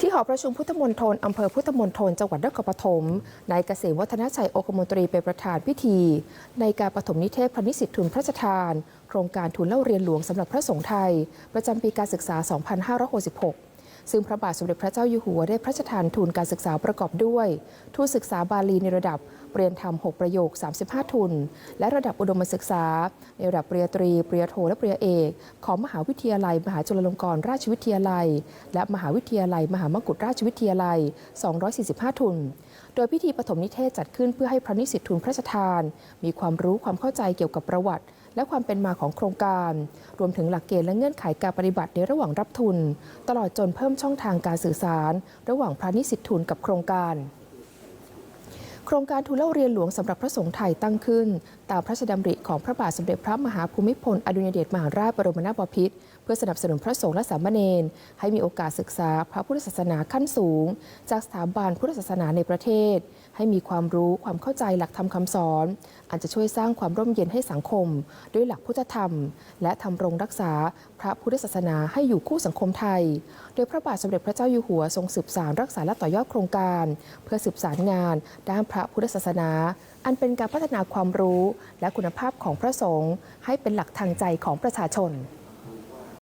ที่หอประชุมพุทธมณฑลอำเภอพุทธมณฑลจังหวัดนครปฐมนายเกษมวัฒนชัยโอกมนตรีเป็นประธานพิธี ในการปฐมนิเทศพระนิสิตทุนพระราชทาน โครงการทุนเล่าเรียนหลวงสำหรับพระสงฆ์ไทย ประจำปีการศึกษา 2566 ซึ่งพระบาทสมเด็จพระเจ้าอยู่หัวได้พระราชทานทุนการศึกษาประกอบด้วย ทุนศึกษาบาลีในระดับ เรียนธรรม 6 ประโยค 35 ทุน และระดับอุดมศึกษา ในระดับปริญญาตรี ปริญญาโท และปริญญาเอก ของมหาวิทยาลัย มหาจุฬาลงกรณราชวิทยาลัย และมหาวิทยาลัย มหามกุฏราชวิทยาลัย 245 ทุน โดยพิธีปฐมนิเทศจัดขึ้นเพื่อให้พระนิสิตทุนพระราชทาน มีความรู้ความเข้าใจเกี่ยวกับประวัติและความเป็นมาของโครงการ รวมถึงหลักเกณฑ์และเงื่อนไขการปฏิบัติในระหว่างรับทุน ตลอดจนเพิ่มช่องทางการสื่อสาร ระหว่างพระนิสิตทุนกับโครงการ โครงการทุนเล่าเรียนหลวงสำหรับพระสงฆ์ไทยตั้งขึ้น ตามพระราชดำริของพระบาทสมเด็จพระมหาภูมิพลอดุลยเดชมหาราชบรมนาถบพิตรเพื่อสนับสนุนพระสงฆ์และสามเณรให้มีโอกาสศึกษาพระพุทธศาสนาขั้นสูง จากสถาบันพุทธศาสนาในประเทศ ให้มีความรู้ความเข้าใจหลักธรรมคำสอน อาจจะช่วยสร้างความร่มเย็นให้สังคม ด้วยหลักพุทธธรรม และทำรงรักษาพระพุทธศาสนาให้อยู่คู่สังคมไทย โดยพระบาทสมเด็จพระเจ้าอยู่หัวทรงสืบสานรักษาและต่อยอดโครงการ เพื่อสืบสารงานด้านพระพุทธศาสนา อันเป็นการพัฒนาความรู้และคุณภาพของพระสงฆ์ให้เป็นหลักทางใจของประชาชน